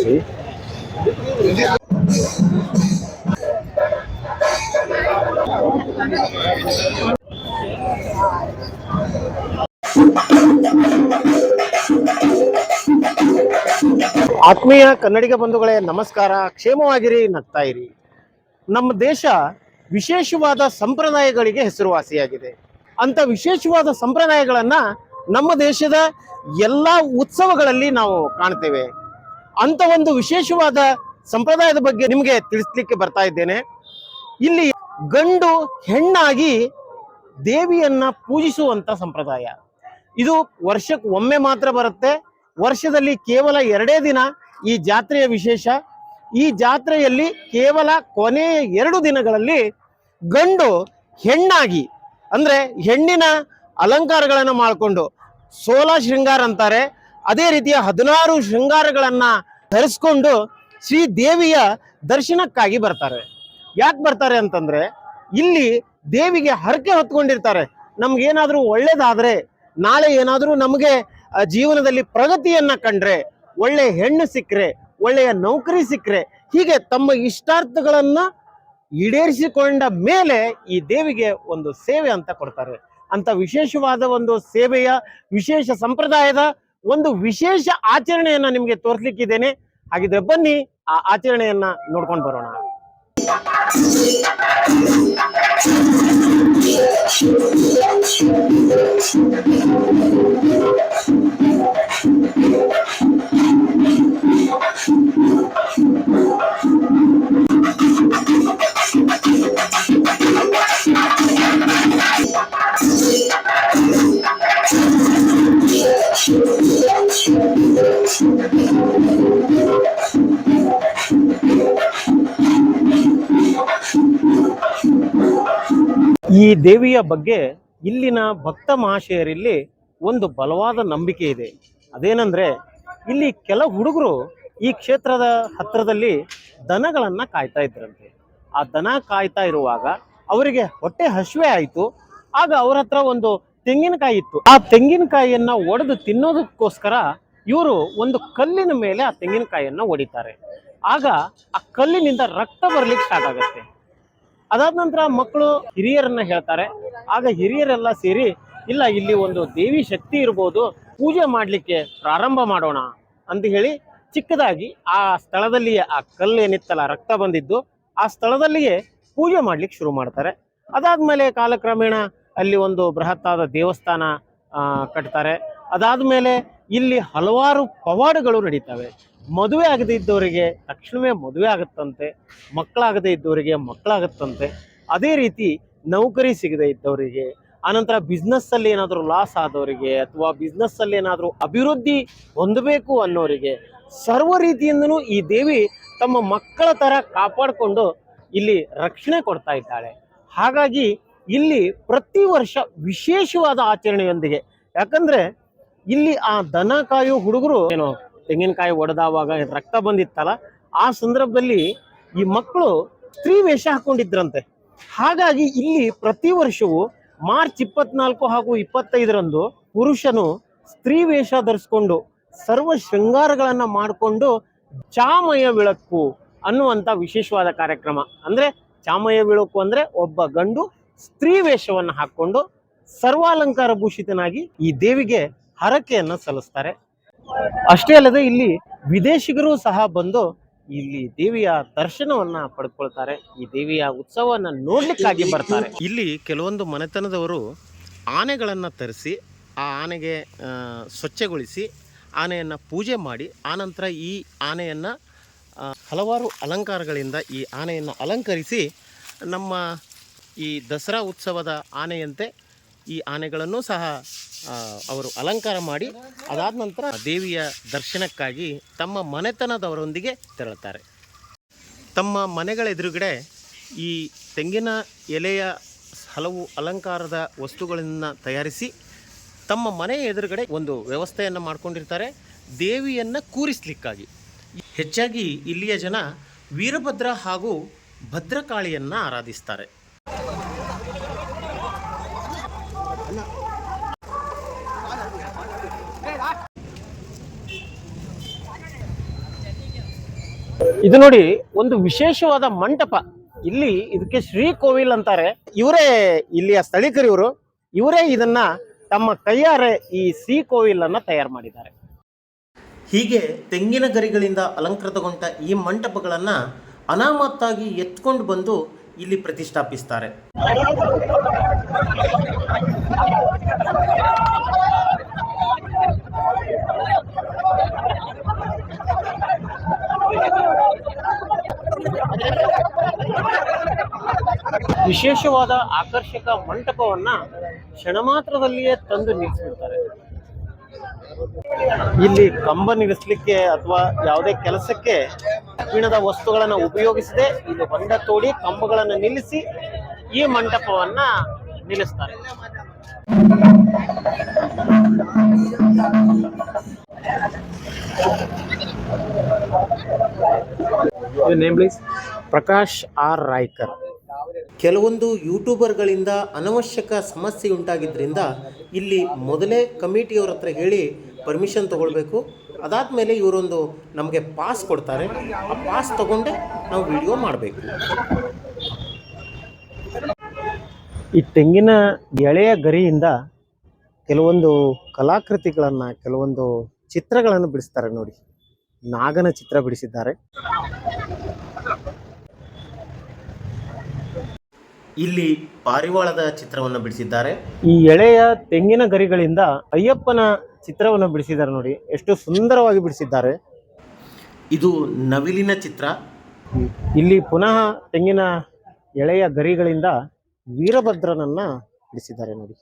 ತೋರಿಸಿ ಆತ್ಮೀಯ ಕನ್ನಡಿಗ ಬಂಧುಗಳೇ, ನಮಸ್ಕಾರ. ಕ್ಷೇಮವಾಗಿರಿ, ನಗ್ತಾ ಇರಿ. ನಮ್ಮ ದೇಶ ವಿಶೇಷವಾದ ಸಂಪ್ರದಾಯಗಳಿಗೆ ಹೆಸರುವಾಸಿಯಾಗಿದೆ. ಅಂತ ವಿಶೇಷವಾದ ಸಂಪ್ರದಾಯಗಳನ್ನ ನಮ್ಮ ದೇಶದ ಎಲ್ಲ ಉತ್ಸವಗಳಲ್ಲಿ ನಾವು ಕಾಣ್ತೇವೆ. ಅಂತ ಒಂದು ವಿಶೇಷವಾದ ಸಂಪ್ರದಾಯದ ಬಗ್ಗೆ ನಿಮಗೆ ತಿಳಿಸ್ಲಿಕ್ಕೆ ಬರ್ತಾ ಇದ್ದೇನೆ. ಇಲ್ಲಿ ಗಂಡು ಹೆಣ್ಣಾಗಿ ದೇವಿಯನ್ನ ಪೂಜಿಸುವಂತ ಸಂಪ್ರದಾಯ. ಇದು ವರ್ಷಕ್ಕೆ ಒಮ್ಮೆ ಮಾತ್ರ ಬರುತ್ತೆ. ವರ್ಷದಲ್ಲಿ ಕೇವಲ ಎರಡೇ ದಿನ ಈ ಜಾತ್ರೆಯ ವಿಶೇಷ. ಈ ಜಾತ್ರೆಯಲ್ಲಿ ಕೇವಲ ಕೊನೆಯ ಎರಡು ದಿನಗಳಲ್ಲಿ ಗಂಡು ಹೆಣ್ಣಾಗಿ, ಅಂದ್ರೆ ಹೆಣ್ಣಿನ ಅಲಂಕಾರಗಳನ್ನು ಮಾಡಿಕೊಂಡು ಸೋಲ ಶೃಂಗಾರ ಅಂತಾರೆ. ಅದೇ ರೀತಿಯ ಹದಿನಾರು ಶೃಂಗಾರಗಳನ್ನ ಧರಿಸ್ಕೊಂಡು ಶ್ರೀ ದೇವಿಯ ದರ್ಶನಕ್ಕಾಗಿ ಬರ್ತಾರೆ. ಯಾಕೆ ಬರ್ತಾರೆ ಅಂತಂದ್ರೆ ಇಲ್ಲಿ ದೇವಿಗೆ ಹರಕೆ ಹೊತ್ಕೊಂಡಿರ್ತಾರೆ. ನಮ್ಗೇನಾದ್ರೂ ಒಳ್ಳೇದಾದ್ರೆ, ನಾಳೆ ಏನಾದ್ರೂ ನಮಗೆ ಜೀವನದಲ್ಲಿ ಪ್ರಗತಿಯನ್ನ ಕಂಡ್ರೆ, ಒಳ್ಳೆ ಹೆಣ್ಣು ಸಿಕ್ಕರೆ, ಒಳ್ಳೆಯ ನೌಕರಿ ಸಿಕ್ಕರೆ, ಹೀಗೆ ತಮ್ಮ ಇಷ್ಟಾರ್ಥಗಳನ್ನ ಈಡೇರಿಸಿಕೊಂಡ ಮೇಲೆ ಈ ದೇವಿಗೆ ಒಂದು ಸೇವೆ ಅಂತ ಕೊಡ್ತಾರೆ. ಅಂತ ವಿಶೇಷವಾದ ಒಂದು ಸೇವೆಯ, ವಿಶೇಷ ಸಂಪ್ರದಾಯದ ಒಂದು ವಿಶೇಷ ಆಚರಣೆಯನ್ನ ನಿಮಗೆ ತೋರಿಸ್ಲಿಕ್ಕಿದ್ದೇನೆ. ಹಾಗಿದ್ರೆ ಬನ್ನಿ ಆ ಆಚರಣೆಯನ್ನ ನೋಡ್ಕೊಂಡು ಬರೋಣ. ಈ ದೇವಿಯ ಬಗ್ಗೆ ಇಲ್ಲಿನ ಭಕ್ತ ಮಹಾಶಯರಲ್ಲಿ ಒಂದು ಬಲವಾದ ನಂಬಿಕೆ ಇದೆ. ಅದೇನಂದ್ರೆ, ಇಲ್ಲಿ ಕೆಲ ಹುಡುಗರು ಈ ಕ್ಷೇತ್ರದ ಹತ್ರದಲ್ಲಿ ದನಗಳನ್ನು ಕಾಯ್ತಾ ಇದ್ರಂತೆ. ಆ ದನ ಕಾಯ್ತಾ ಇರುವಾಗ ಅವರಿಗೆ ಹೊಟ್ಟೆ ಹಸಿವೆ ಆಯಿತು. ಆಗ ಅವ್ರ ಒಂದು ತೆಂಗಿನಕಾಯಿ ಇತ್ತು. ಆ ತೆಂಗಿನಕಾಯಿಯನ್ನ ಒಡೆದು ತಿನ್ನೋದಕ್ಕೋಸ್ಕರ ಇವರು ಒಂದು ಕಲ್ಲಿನ ಮೇಲೆ ಆ ತೆಂಗಿನಕಾಯಿಯನ್ನ ಹೊಡಿತಾರೆ ಆಗ ಆ ಕಲ್ಲಿನಿಂದ ರಕ್ತ ಬರ್ಲಿಕ್ಕೆ ಸ್ಟಾರ್ಟ್ ಆಗುತ್ತೆ. ಅದಾದ ನಂತರ ಮಕ್ಕಳು ಹಿರಿಯರನ್ನ ಹೇಳ್ತಾರೆ. ಆಗ ಹಿರಿಯರೆಲ್ಲ ಸೇರಿ, ಇಲ್ಲ, ಇಲ್ಲಿ ಒಂದು ದೇವಿ ಶಕ್ತಿ ಇರ್ಬೋದು, ಪೂಜೆ ಮಾಡಲಿಕ್ಕೆ ಪ್ರಾರಂಭ ಮಾಡೋಣ ಅಂತ ಹೇಳಿ ಚಿಕ್ಕದಾಗಿ ಆ ಸ್ಥಳದಲ್ಲಿ ಆ ಕಲ್ಲು ಏನಿತ್ತಲ್ಲ, ರಕ್ತ ಬಂದಿದ್ದು, ಆ ಸ್ಥಳದಲ್ಲಿಯೇ ಪೂಜೆ ಮಾಡ್ಲಿಕ್ಕೆ ಶುರು ಮಾಡ್ತಾರೆ. ಅದಾದ್ಮೇಲೆ ಕಾಲಕ್ರಮೇಣ ಅಲ್ಲಿ ಒಂದು ಬೃಹತ್ತಾದ ದೇವಸ್ಥಾನ ಕಟ್ತಾರೆ. ಅದಾದ ಮೇಲೆ ಇಲ್ಲಿ ಹಲವಾರು ಪವಾಡಗಳು ನಡೀತವೆ. ಮದುವೆ ಆಗದೇ ಇದ್ದವರಿಗೆ ತಕ್ಷಣವೇ ಮದುವೆ ಆಗುತ್ತಂತೆ, ಮಕ್ಕಳಾಗದೇ ಇದ್ದವರಿಗೆ ಮಕ್ಕಳಾಗುತ್ತಂತೆ. ಅದೇ ರೀತಿ ನೌಕರಿ ಸಿಗದೆ ಇದ್ದವರಿಗೆ, ಆನಂತರ ಬಿಸ್ನೆಸ್ಸಲ್ಲಿ ಏನಾದರೂ ಲಾಸ್ ಆದವರಿಗೆ ಅಥವಾ ಬಿಸ್ನೆಸ್ಸಲ್ಲಿ ಏನಾದರೂ ಅಭಿವೃದ್ಧಿ ಹೊಂದಬೇಕು ಅನ್ನೋರಿಗೆ ಸರ್ವ ರೀತಿಯಿಂದನೂ ಈ ದೇವಿ ತಮ್ಮ ಮಕ್ಕಳ ಥರ ಕಾಪಾಡಿಕೊಂಡು ಇಲ್ಲಿ ರಕ್ಷಣೆ ಕೊಡ್ತಾ ಇದ್ದಾಳೆ. ಹಾಗಾಗಿ ಇಲ್ಲಿ ಪ್ರತಿ ವರ್ಷ ವಿಶೇಷವಾದ ಆಚರಣೆಯೊಂದಿಗೆ. ಯಾಕಂದ್ರೆ ಇಲ್ಲಿ ಆ ದನ ಕಾಯೋ ಹುಡುಗರು ಏನು ತೆಂಗಿನಕಾಯಿ ಒಡೆದಾವಾಗ ರಕ್ತ ಬಂದಿತ್ತಲ್ಲ, ಆ ಸಂದರ್ಭದಲ್ಲಿ ಈ ಮಕ್ಕಳು ಸ್ತ್ರೀ ವೇಷ ಹಾಕೊಂಡಿದ್ರಂತೆ. ಹಾಗಾಗಿ ಇಲ್ಲಿ ಪ್ರತಿ ವರ್ಷವೂ ಮಾರ್ಚ್ ಇಪ್ಪತ್ನಾಲ್ಕು ಹಾಗೂ ಇಪ್ಪತ್ತೈದರಂದು ಪುರುಷನು ಸ್ತ್ರೀ ವೇಷ ಧರಿಸ್ಕೊಂಡು ಸರ್ವ ಶೃಂಗಾರಗಳನ್ನ ಮಾಡಿಕೊಂಡು ಚಾಮಯ ಬೆಳಕು ಅನ್ನುವಂತ ವಿಶೇಷವಾದ ಕಾರ್ಯಕ್ರಮ. ಅಂದ್ರೆ ಚಾಮಯ ಬೆಳಕು ಅಂದ್ರೆ ಒಬ್ಬ ಗಂಡು ಸ್ತ್ರೀ ವೇಷವನ್ನು ಹಾಕೊಂಡು ಸರ್ವಾಲಂಕಾರ ಭೂಷಿತನಾಗಿ ಈ ದೇವಿಗೆ ಹರಕೆಯನ್ನು ಸಲ್ಲಿಸ್ತಾರೆ. ಅಷ್ಟೇ ಅಲ್ಲದೆ ಇಲ್ಲಿ ವಿದೇಶಿಗರು ಸಹ ಬಂದು ಇಲ್ಲಿ ದೇವಿಯ ದರ್ಶನವನ್ನ ಪಡ್ಕೊಳ್ತಾರೆ. ಈ ದೇವಿಯ ಉತ್ಸವವನ್ನ ನೋಡ್ಲಿಕ್ಕಾಗಿ ಬರ್ತಾರೆ. ಇಲ್ಲಿ ಕೆಲವೊಂದು ಮನೆತನದವರು ಆನೆಗಳನ್ನ ತರಿಸಿ, ಆ ಆನೆಗೆ ಸ್ವಚ್ಛಗೊಳಿಸಿ, ಆನೆಯನ್ನ ಪೂಜೆ ಮಾಡಿ ಆನಂತರ ಈ ಆನೆಯನ್ನ ಹಲವಾರು ಅಲಂಕಾರಗಳಿಂದ ಈ ಆನೆಯನ್ನು ಅಲಂಕರಿಸಿ ನಮ್ಮ ಈ ದಸರಾ ಉತ್ಸವದ ಆನೆಯಂತೆ ಈ ಆನೆಗಳನ್ನು ಸಹ ಅವರು ಅಲಂಕಾರ ಮಾಡಿ ಅದಾದ ನಂತರ ದೇವಿಯ ದರ್ಶನಕ್ಕಾಗಿ ತಮ್ಮ ಮನೆತನದವರೊಂದಿಗೆ ತೆರಳುತ್ತಾರೆ. ತಮ್ಮ ಮನೆಗಳ ಎದುರುಗಡೆ ಈ ತೆಂಗಿನ ಎಲೆಯ ಹಲವು ಅಲಂಕಾರದ ವಸ್ತುಗಳನ್ನು ತಯಾರಿಸಿ ತಮ್ಮ ಮನೆಯ ಎದುರುಗಡೆ ಒಂದು ವ್ಯವಸ್ಥೆಯನ್ನು ಮಾಡಿಕೊಂಡಿರ್ತಾರೆ, ದೇವಿಯನ್ನು ಕೂರಿಸ್ಲಿಕ್ಕಾಗಿ. ಹೆಚ್ಚಾಗಿ ಇಲ್ಲಿಯ ಜನ ವೀರಭದ್ರ ಹಾಗೂ ಭದ್ರಕಾಳಿಯನ್ನು ಆರಾಧಿಸ್ತಾರೆ. ಇದು ನೋಡಿ ಒಂದು ವಿಶೇಷವಾದ ಮಂಟಪ. ಇಲ್ಲಿ ಇದಕ್ಕೆ ಶ್ರೀ ಕೋವಿಲ್ ಅಂತಾರೆ. ಇವರೇ ಇಲ್ಲಿಯ ಸ್ಥಳೀಕರು ಇವರು. ಇವರೇ ಇದನ್ನ ತಮ್ಮ ಕೈಯಾರೆ ಈ ಶ್ರೀ ಕೋವಿಲ್ ಅನ್ನ ತಯಾರು ಮಾಡಿದ್ದಾರೆ. ಹೀಗೆ ತೆಂಗಿನ ಗರಿಗಳಿಂದ ಅಲಂಕೃತಗೊಂಡ ಈ ಮಂಟಪಗಳನ್ನ ಅನಾಮತ್ತಾಗಿ ಎತ್ಕೊಂಡು ಬಂದು ಇಲ್ಲಿ ಪ್ರತಿಷ್ಠಾಪಿಸ್ತಾರೆ. ವಿಶೇಷವಾದ ಆಕರ್ಷಕ ಮಂಟಪವನ್ನ ಕ್ಷಣ ಮಾತ್ರದಲ್ಲಿಯೇ ತಂದು ನಿಲ್ಲಿಸ್ಬಿಡ್ತಾರೆ. ಇಲ್ಲಿ ಕಂಬ ನಿಲ್ಲಿಸ್ಲಿಕ್ಕೆ ಅಥವಾ ಯಾವುದೇ ಕೆಲಸಕ್ಕೆ ಕಬ್ಬಿಣದ ವಸ್ತುಗಳನ್ನು ಉಪಯೋಗಿಸದೆ ಇದು ಹೊಂಡ ತೋಡಿ ಕಂಬಗಳನ್ನು ನಿಲ್ಲಿಸಿ ಈ ಮಂಟಪವನ್ನ ನಿಲ್ಲಿಸ್ತಾರೆ. ಪ್ರಕಾಶ್ ಆರ್ ರಾಯ್ಕರ್. ಕೆಲವೊಂದು ಯೂಟ್ಯೂಬರ್ಗಳಿಂದ ಅನವಶ್ಯಕ ಸಮಸ್ಯೆ ಉಂಟಾಗಿದ್ದರಿಂದ ಇಲ್ಲಿ ಮೊದಲೇ ಕಮಿಟಿಯವ್ರ ಹತ್ರ ಹೇಳಿ ಪರ್ಮಿಷನ್ ತಗೊಳ್ಬೇಕು. ಅದಾದಮೇಲೆ ಇವರೊಂದು ನಮಗೆ ಪಾಸ್ ಕೊಡ್ತಾರೆ. ಆ ಪಾಸ್ ತಗೊಂಡೆ ನಾವು ವಿಡಿಯೋ ಮಾಡಬೇಕು. ಈ ತೆಂಗಿನ ಎಳೆಯ ಗರಿಯಿಂದ ಕೆಲವೊಂದು ಕಲಾಕೃತಿಗಳನ್ನು ಕೆಲವೊಂದು ಚಿತ್ರಗಳನ್ನು ಬಿಡಿಸ್ತಾರೆ ನೋಡಿ. ನಾಗನ ಚಿತ್ರ ಬಿಡಿಸಿದ್ದಾರೆ. ಇಲ್ಲಿ ಪಾರಿವಾಳದ ಚಿತ್ರವನ್ನು ಬಿಡಿಸಿದ್ದಾರೆ. ಈ ಎಳೆಯ ತೆಂಗಿನ ಗರಿಗಳಿಂದ ಅಯ್ಯಪ್ಪನ ಚಿತ್ರವನ್ನು ಬಿಡಿಸಿದ್ದಾರೆ ನೋಡಿ. ಎಷ್ಟು ಸುಂದರವಾಗಿ ಬಿಡಿಸಿದ್ದಾರೆ. ಇದು ನವಿಲಿನ ಚಿತ್ರ. ಇಲ್ಲಿ ಪುನಃ ತೆಂಗಿನ ಎಳೆಯ ಗರಿಗಳಿಂದ ವೀರಭದ್ರನನ್ನ ಬಿಡಿಸಿದ್ದಾರೆ ನೋಡಿ.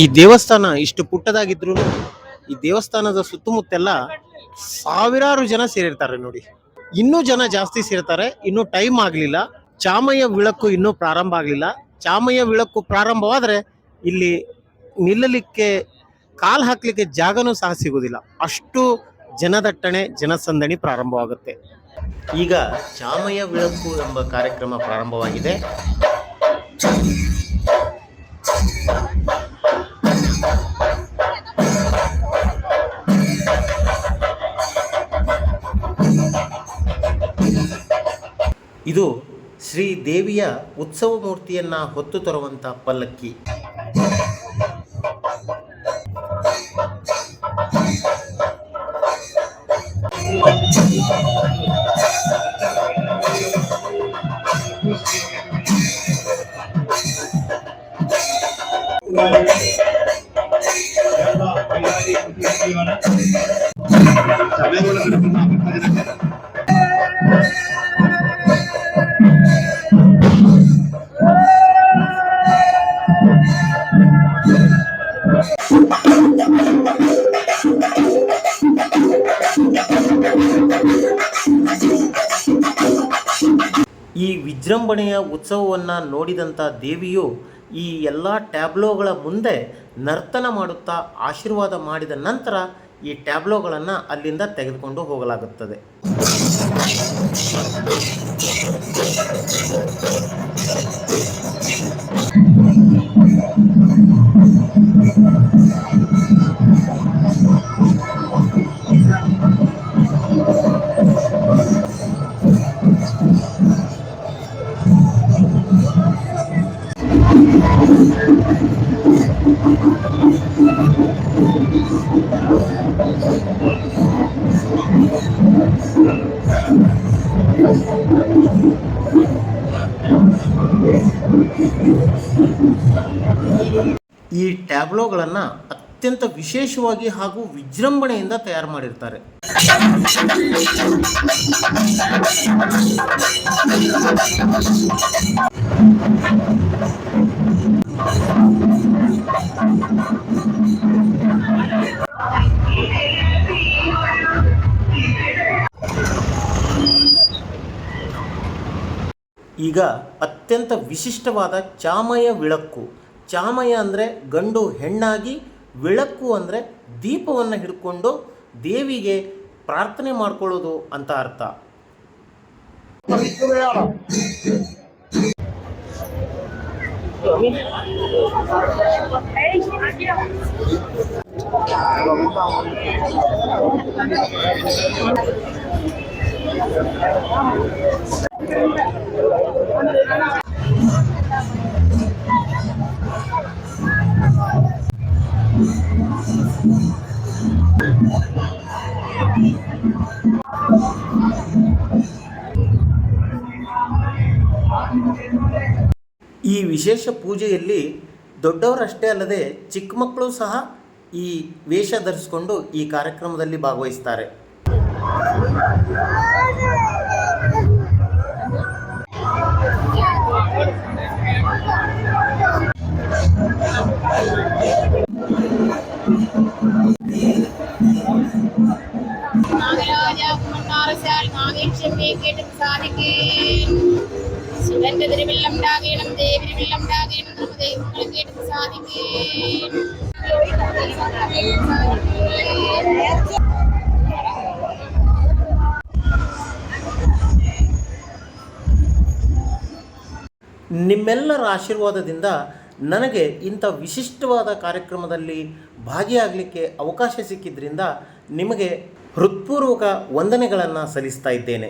ಈ ದೇವಸ್ಥಾನ ಇಷ್ಟು ಪುಟ್ಟದಾಗಿದ್ರು ಈ ದೇವಸ್ಥಾನದ ಸುತ್ತಮುತ್ತೆಲ್ಲ ಸಾವಿರಾರು ಜನ ಸೇರಿರ್ತಾರೆ ನೋಡಿ. ಇನ್ನೂ ಜನ ಜಾಸ್ತಿ ಸೇರ್ತಾರೆ, ಇನ್ನೂ ಟೈಮ್ ಆಗಲಿಲ್ಲ. ಚಾಮಯ್ಯ ವಿಳಕ್ಕು ಇನ್ನೂ ಪ್ರಾರಂಭ ಆಗಲಿಲ್ಲ. ಚಾಮಯ್ಯ ವಿಳಕ್ಕು ಪ್ರಾರಂಭವಾದರೆ ಇಲ್ಲಿ ನಿಲ್ಲಲಿಕ್ಕೆ, ಕಾಲು ಹಾಕ್ಲಿಕ್ಕೆ ಜಾಗನೂ ಸಹ ಸಿಗುವುದಿಲ್ಲ ಅಷ್ಟು ಜನದಟ್ಟಣೆ, ಜನಸಂದಣಿ ಪ್ರಾರಂಭವಾಗುತ್ತೆ. ಈಗ ಚಾಮಯ್ಯ ವಿಳಕ್ಕು ಎಂಬ ಕಾರ್ಯಕ್ರಮ ಪ್ರಾರಂಭವಾಗಿದೆ. ಇದು ಶ್ರೀ ದೇವಿಯ ಉತ್ಸವ ಮೂರ್ತಿಯನ್ನ ಹೊತ್ತು ತರುವಂತ ಪಲ್ಲಕ್ಕಿ. ವಿಜೃಂಭಣೆಯ ಉತ್ಸವವನ್ನು ನೋಡಿದಂಥ ದೇವಿಯು ಈ ಎಲ್ಲ ಟ್ಯಾಬ್ಲೋಗಳ ಮುಂದೆ ನರ್ತನ ಮಾಡುತ್ತಾ ಆಶೀರ್ವಾದ ಮಾಡಿದ ನಂತರ ಈ ಟ್ಯಾಬ್ಲೋಗಳನ್ನು ಅಲ್ಲಿಂದ ತೆಗೆದುಕೊಂಡು ಹೋಗಲಾಗುತ್ತದೆ. ಈ ಟ್ಯಾಬ್ಲೋಗಳನ್ನು ಅತ್ಯಂತ ವಿಶೇಷವಾಗಿ ಹಾಗೂ ವಿಜೃಂಭಣೆಯಿಂದ ತಯಾರು ಮಾಡಿರ್ತಾರೆ. ಈಗ ಅತ್ಯಂತ ವಿಶಿಷ್ಟವಾದ ಚಾಮಯ ವಿಳಕ್ಕು. ಚಾಮಯ ಅಂದರೆ ಗಂಡು ಹೆಣ್ಣಾಗಿ, ವಿಳಕ್ಕು ಅಂದರೆ ದೀಪವನ್ನು ಹಿಡ್ಕೊಂಡು ದೇವಿಗೆ ಪ್ರಾರ್ಥನೆ ಮಾಡ್ಕೊಳ್ಳೋದು ಅಂತ ಅರ್ಥ. ವಿಶೇಷ ಪೂಜೆಯಲ್ಲಿ ದೊಡ್ಡವರಷ್ಟೇ ಅಲ್ಲದೆ ಚಿಕ್ಕ ಮಕ್ಕಳು ಸಹ ಈ ವೇಷ ಧರಿಸಿಕೊಂಡು ಈ ಕಾರ್ಯಕ್ರಮದಲ್ಲಿ ಭಾಗವಹಿಸ್ತಾರೆ നാഗരാജ മണ്ണാറശാൽ നാഗേക്ഷമേ കേട്ടത് സാധിക്കേ ശിവന്റെ തിരുവെള്ളം ഉണ്ടാകണം ദേവിരുവെള്ളം ഉണ്ടാകണം നമുക്ക് ദൈവങ്ങളെ കേട്ടത് സാധിക്കേ ನಿಮ್ಮೆಲ್ಲರ ಆಶೀರ್ವಾದದಿಂದ ನನಗೆ ಇಂಥ ವಿಶಿಷ್ಟವಾದ ಕಾರ್ಯಕ್ರಮದಲ್ಲಿ ಭಾಗಿಯಾಗಲಿಕ್ಕೆ ಅವಕಾಶ ಸಿಕ್ಕಿದ್ರಿಂದ ನಿಮಗೆ ಹೃತ್ಪೂರ್ವಕ ವಂದನೆಗಳನ್ನು ಸಲ್ಲಿಸ್ತಾ ಇದ್ದೇನೆ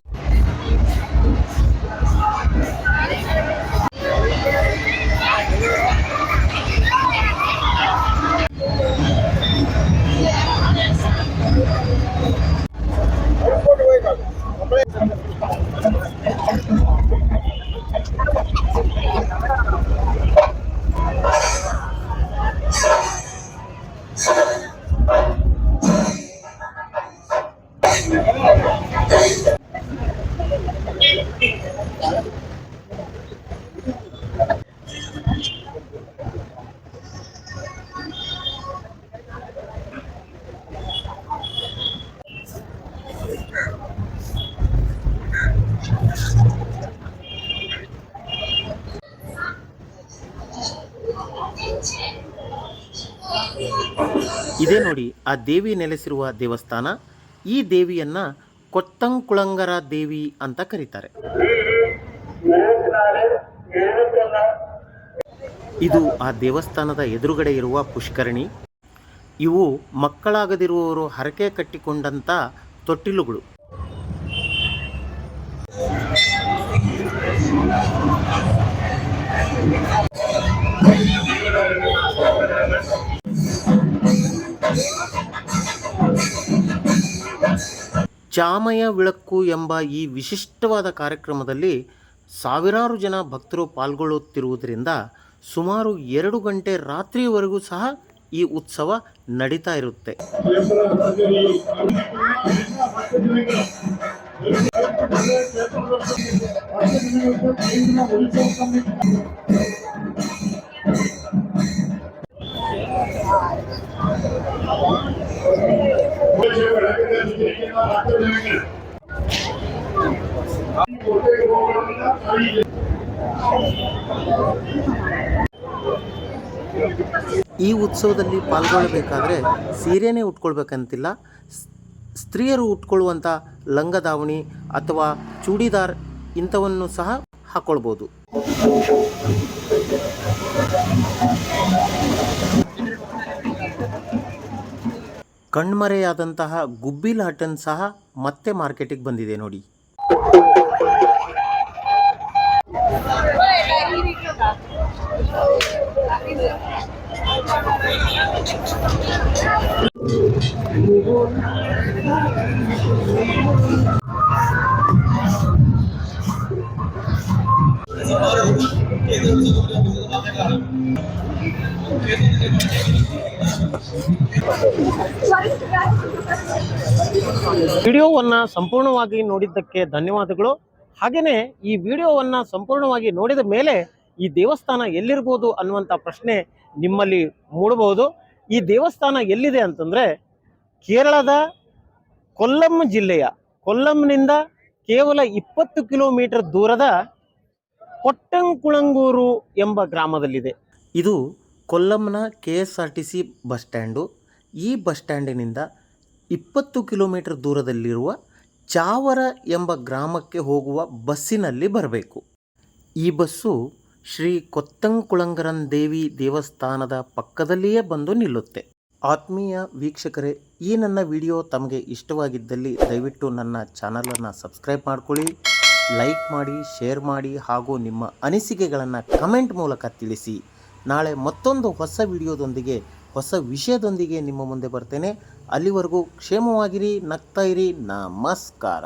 ಇದೇ ನೋಡಿ, ಆ ದೇವಿ ನೆಲೆಸಿರುವ ದೇವಸ್ಥಾನ. ಈ ದೇವಿಯನ್ನ ಕೊತ್ತಂಕುಳಂಗರ ದೇವಿ ಅಂತ ಕರೀತಾರೆ. ಇದು ಆ ದೇವಸ್ಥಾನದ ಎದುರುಗಡೆ ಇರುವ ಪುಷ್ಕರಣಿ. ಇವು ಮಕ್ಕಳಾಗದಿರುವವರು ಹರಕೆ ಕಟ್ಟಿಕೊಂಡಂತ ತೊಟ್ಟಿಲುಗಳು. ಚಾಮಯ ವಿಳಕ್ಕು ಎಂಬ ಈ ವಿಶಿಷ್ಟವಾದ ಕಾರ್ಯಕ್ರಮದಲ್ಲಿ ಸಾವಿರಾರು ಜನ ಭಕ್ತರು ಪಾಲ್ಗೊಳ್ಳುತ್ತಿರುವುದರಿಂದ ಸುಮಾರು ಎರಡು ಗಂಟೆ ರಾತ್ರಿವರೆಗೂ ಸಹ ಈ ಉತ್ಸವ ನಡೀತಾ ಇರುತ್ತೆ. ಈ ಉತ್ಸವದಲ್ಲಿ ಪಾಲ್ಗೊಳ್ಳಬೇಕಾದ್ರೆ ಸೀರೆನೇ ಉಟ್ಕೊಳ್ಬೇಕಂತಿಲ್ಲ. ಸ್ತ್ರೀಯರು ಉಟ್ಕೊಳ್ಳುವಂಥ ಲಂಗದಾವಣಿ ಅಥವಾ ಚೂಡಿದಾರ್ ಇಂಥವನ್ನು ಸಹ ಹಾಕ್ಕೊಳ್ಬೋದು ಕಣ್ಮರೆಯಾದಂತಹ ಗುಬ್ಬಿಲ್ ಹಟನ್ ಸಹ ಮತ್ತೆ ಮಾರ್ಕೆಟಿಗೆ ಬಂದಿದೆ ನೋಡಿ. ವಿಡಿಯೋವನ್ನು ಸಂಪೂರ್ಣವಾಗಿ ನೋಡಿದ್ದಕ್ಕೆ ಧನ್ಯವಾದಗಳು. ಹಾಗೆಯೇ ಈ ವಿಡಿಯೋವನ್ನು ಸಂಪೂರ್ಣವಾಗಿ ನೋಡಿದ ಮೇಲೆ ಈ ದೇವಸ್ಥಾನ ಎಲ್ಲಿರ್ಬೋದು ಅನ್ನುವಂಥ ಪ್ರಶ್ನೆ ನಿಮ್ಮಲ್ಲಿ ಮೂಡಬಹುದು. ಈ ದೇವಸ್ಥಾನ ಎಲ್ಲಿದೆ ಅಂತಂದರೆ ಕೇರಳದ ಕೊಲ್ಲಂ ಜಿಲ್ಲೆಯ, ಕೊಲ್ಲಂನಿಂದ ಕೇವಲ ಇಪ್ಪತ್ತು ಕಿಲೋಮೀಟರ್ ದೂರದ ಕೊಟ್ಟಂಕುಳಂಗೂರು ಎಂಬ ಗ್ರಾಮದಲ್ಲಿದೆ. ಇದು ಕೊಲ್ಲಂನ K S R T C bus stand. ಈ ಬಸ್ ಸ್ಟ್ಯಾಂಡಿನಿಂದ ಇಪ್ಪತ್ತು ಕಿಲೋಮೀಟರ್ ದೂರದಲ್ಲಿರುವ ಚಾವರ ಎಂಬ ಗ್ರಾಮಕ್ಕೆ ಹೋಗುವ ಬಸ್ಸಿನಲ್ಲಿ ಬರಬೇಕು. ಈ ಬಸ್ಸು ಶ್ರೀ ಕೊತ್ತಂಕುಳಂಗರನ್ ದೇವಿ ದೇವಸ್ಥಾನದ ಪಕ್ಕದಲ್ಲಿಯೇ ಬಂದು ನಿಲ್ಲುತ್ತೆ. ಆತ್ಮೀಯ ವೀಕ್ಷಕರೇ, ಈ ನನ್ನ ವಿಡಿಯೋ ತಮಗೆ ಇಷ್ಟವಾಗಿದ್ದಲ್ಲಿ ದಯವಿಟ್ಟು ನನ್ನ ಚಾನಲನ್ನು ಸಬ್ಸ್ಕ್ರೈಬ್ ಮಾಡ್ಕೊಳ್ಳಿ, ಲೈಕ್ ಮಾಡಿ, ಶೇರ್ ಮಾಡಿ ಹಾಗೂ ನಿಮ್ಮ ಅನಿಸಿಕೆಗಳನ್ನು ಕಮೆಂಟ್ ಮೂಲಕ ತಿಳಿಸಿ. ನಾಳೆ ಮತ್ತೊಂದು ಹೊಸ ವಿಡಿಯೋದೊಂದಿಗೆ, ಹೊಸ ವಿಷಯದೊಂದಿಗೆ ನಿಮ್ಮ ಮುಂದೆ ಬರ್ತೇನೆ. ಅಲ್ಲಿವರೆಗೂ ಕ್ಷೇಮವಾಗಿರಿ ನಗ್ತಾ ಇರಿ. ನಮಸ್ಕಾರ.